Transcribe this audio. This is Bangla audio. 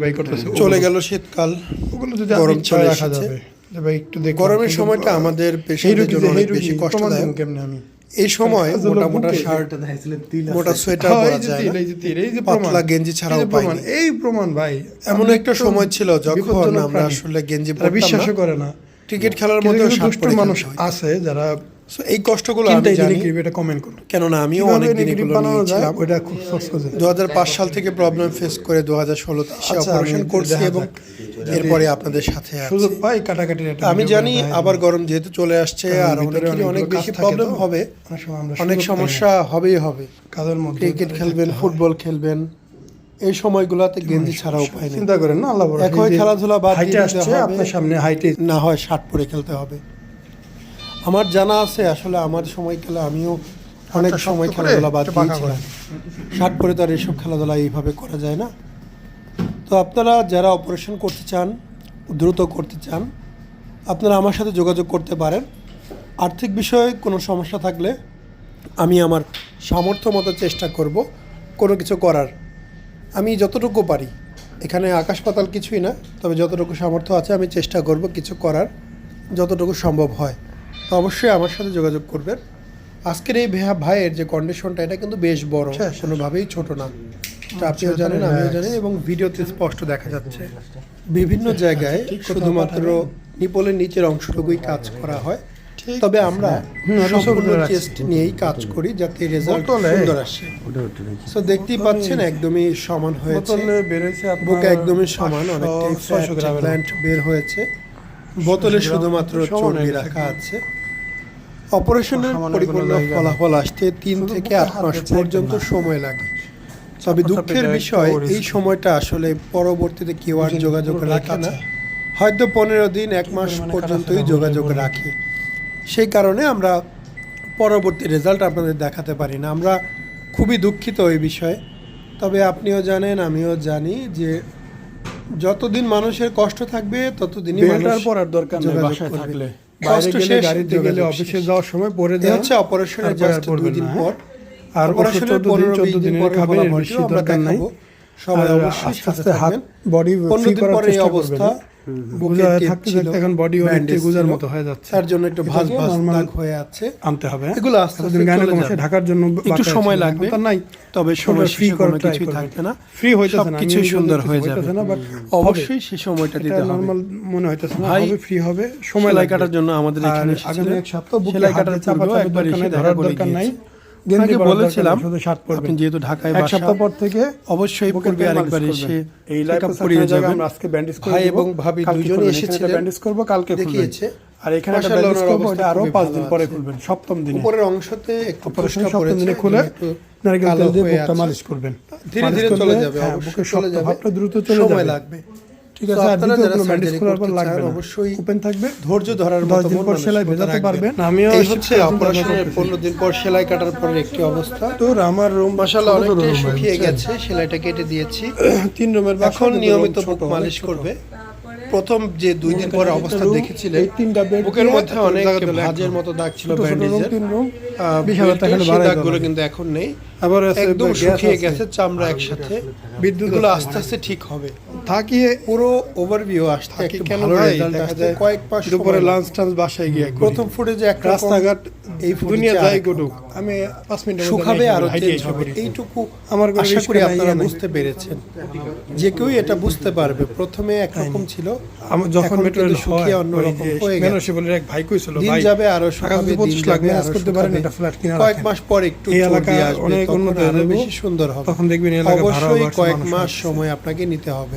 ভাই করতেছে। চলে গেল শীতকাল ওগুলো যদি গরম চলে রাখা যাবে ভাই একটু দেখ গরমের সময়টা আমাদের পেশেন্টের জন্য অনেক বেশি কষ্টদায়ক কেমনে আমি? এই সময় মোটা মোটা শার্ট মোটা সোয়েটার পরা যায় তিল, না এই যে তিল, এই যে পাতলা গেঞ্জি ছাড়া এই যে উপায় প্রমাণ, এই প্রমাণ ভাই এমন একটা সময় ছিল যখন আমরা আসলে গেঞ্জি বিশ্বাসও করে না। ক্রিকেট খেলার মধ্যে মানুষ আছে যারা So, এই কষ্টগুলো আমি জানি। এটা কমেন্ট করুন কেননা আমিও অনেক দিন এগুলো নিয়েছিলাম। ওটা খুব সহজ সাল থেকে প্রবলেম ফেস করে দু হাজার ষোলোতে আচ্ছা, অপারেশন করছি এবং এরপরে আপনাদের সাথে আছি। সুযোগ পাই কাটাকাটি আমি জানি আবার গরম যেহেতু চলে আসছে আর অনেকেরই অনেক বেশি প্রবলেম হবে। অনেক। সমস্যা হবেই হবে। কাজের মধ্যে ক্রিকেট খেলবেন ফুটবল খেলবেন এই সময়গুলোতে গেঞ্জি ছাড়া উপায় নেই। চিন্তা করেন না আল্লাহ খেলাধুলা বাদ দিতে আসছে হবে। আপনার সামনে হাইটে না হয় শার্ট পরে খেলতে হবে। আমার জানা আছে আসলে আমার সময়কালে আমিও অনেক সময় খেলাধুলা বাদ দিয়েছিলাম। শার্ট পরে তো আর এইসব খেলাধুলা এইভাবে করা যায় না। তো আপনারা যারা অপারেশন করতে চান দ্রুত করতে চান আপনারা আমার সাথে যোগাযোগ করতে পারেন। আর্থিক বিষয়ে কোনো সমস্যা থাকলে আমি আমার সামর্থ্য মতো চেষ্টা করব কোনো কিছু করার। আমি যতটুকু পারি। এখানে আকাশ পাতাল কিছুই না তবে যতটুকু সামর্থ্য আছে আমি চেষ্টা করব কিছু করার যতটুকু সম্ভব হয়। তো অবশ্যই আমার সাথে যোগাযোগ করবেন। আজকের এই ভাইয়ের যে কন্ডিশনটা এটা কিন্তু বেশ বড়। আচ্ছা, কোনোভাবেই ছোট না। এটা আপনিও জানেন আমিও জানি এবং ভিডিওতে স্পষ্ট দেখা যাচ্ছে। বিভিন্ন জায়গায় শুধুমাত্র নিপলের নিচের অংশটুকুই কাজ করা হয়। তবে আমরা হুম, সম্পূর্ণ চেস্ট নিয়েই কাজ করি যাতে রেজাল্ট সুন্দর আসে। সো দেখতেই পাচ্ছেন একদমই সমান হয়েছে। বুকে একদমই সমান অনেকটাই 500, 600 প্ল্যান্ট বের হয়েছে। বোতলে শুধুমাত্র চর্বি রাখা আছে। অপারেশনের পরিপূর্ণ। ফলাফল আসতে তিন থেকে আট মাস পর্যন্ত সময় লাগে। তবে দুঃখের বিষয় এই সময়টা আসলে পরবর্তীতে কেউ আর যোগাযোগ রাখে না। হয়তো পনেরো দিন এক মাস পর্যন্তই যোগাযোগ। রাখে। সেই কারণে আমরা পরবর্তী রেজাল্ট আপনাদের দেখাতে পারি না। আমরা খুবই দুঃখিত এই বিষয়ে। তবে আপনিও জানেন আমিও জানি যে যতদিন মানুষের কষ্ট থাকবে ততদিনই মানুষ দরকার নেই বাসায় থাকলে। বাইরে গেলে গাড়িতে গেলে অফিসে যাওয়ার সময় পরে দেওয়া হচ্ছে অপারেশনের জাস্ট দুই দিন পর। আর অপারেশনের 14 দিন, পনেরো 14 বিশ দিন দিনের পরে খাবেন, বেশি দরকার নাই। সবাই অবশ্যই আস্তে হাত। বডি ফ্রি দিন করার চেষ্টা অবস্থা। করবেন। থাকতে থাকতে এখন বডি গুজার মতো হয়ে যাচ্ছে। তার জন্য একটু ভাঁজ ভাঁজ দাগ হয়ে আছে। আনতে হবে হ্যাঁ? এগুলো আস্তে আস্তে এতদিন গায়ে চলে কমাসে যাবে। ঢাকার জন্য একটু সময় লাগবে এখন নাই। তবে সময় ফ্রি কোনো কিছুই থাকবে না। ফ্রি হইতেছে না সবকিছুই সুন্দর হয়ে যাবে। বাট অবশ্যই সে সময়টা দিতে হবে। নরমাল মনে হইতেছে না হবে ফ্রি হবে সময় জন্য আমাদের এখানে আগামী এক সপ্তাহ বুকে সেলাই হাত কাটার দিয়ে চাপা একবার এসে ধরার দরকার নাই। গিয়েছে। গেঞ্জি আপনাকে পরার দরকার বলেছিলাম শুধু শার্ট পরবেন যেহেতু ঢাকায় এক সপ্তাহ পর থেকে অবশ্যই পূর্বে আরেকবার এসে এই check করিয়ে যাবেন। আজকে ব্যান্ডেজ করে ভাই এবং ভাবি দুজনে এসেছিলেন। ব্যান্ডেজ করব কালকে দেখিয়েছে। আর এখানে একটা ব্যান্ডেজ করব অবস্থা আরও খুবই দিন পরে খুলবেন সপ্তম দিনে। উপরের অংশতে একটু অপারেশন সপ্তম দিনে খুলে নারকেল তেল দিয়ে বুকটা মালিশ করবেন। ধীরে ধীরে চলে যাবে হ্যাঁ, অবশ্যই চলে যাবে। ভাবটা দ্রুত চলে সময়। লাগবে। ঠিক আছে আপনারা যারা কোনো ব্যান্ডেজ surgery করার পর করতে চান, অবশ্যই ওপেন থাকবে ধৈর্য ধরার মতো দিন পর সেলাই ভেজাতে পারবেন আমিও এই এই হচ্ছে অপারেশনের করতেছি। পনেরো দিন পর সেলাই কাটার পর একটি অবস্থা। তোর আমার রুম অনেকটাই শুকিয়ে গেছে সেলাইটা কেটে দিয়েছি। তিন রুমের এখন নিয়মিত বুক মালিশ করবে। প্রথম যে দুই দিন পরে অবস্থা দেখেছিলেন বুকের মধ্যে অনেক ভাঁজের। মতো দাগ ছিল ব্যান্ডেজের সেই দাগগুলো কিন্তু এখন নেই। আবার একদম শুকিয়ে গেছে চামড়া একসাথে। বিদ্যুৎ আছে। আস্তে আস্তে ঠিক হবে থাকিয়ে পুরো ওভারভিউ আসতে একটু ভালো রেজাল্ট আসতে কয়েক দুপুরে লাঞ্চ টাঞ্চ বাসায় গিয়ে। প্রথম ফুটেজে এক রাস্তাঘাট এই দুনিয়া যাই আমি পাঁচ শুকাবে হাইটে আরও চেঞ্জ হবে। এইটুকু আমার আশা করি আপনারা বুঝতে পেরেছেন। যে কেউ এটা বুঝতে পারবে। প্রথমে একরকম ছিল। আমার যখন মেট্রো হয় অন্যরকম হয়ে বলে এক ভাই কইছিল ভাই যাবে আরও যদি দিন পঁচিশ লাখ ম্যানেজ করতে পারেন। একটা ফ্ল্যাট কিনা কয়েক মাস পর একটু এই এলাকা অনেক উন্নত যাবে। বেশি সুন্দর হবে। তখন দেখবেন এই এলাকায় ভাড়া অবশ্যই কয়েক মাস সময় আপনাকে নিতে হবে।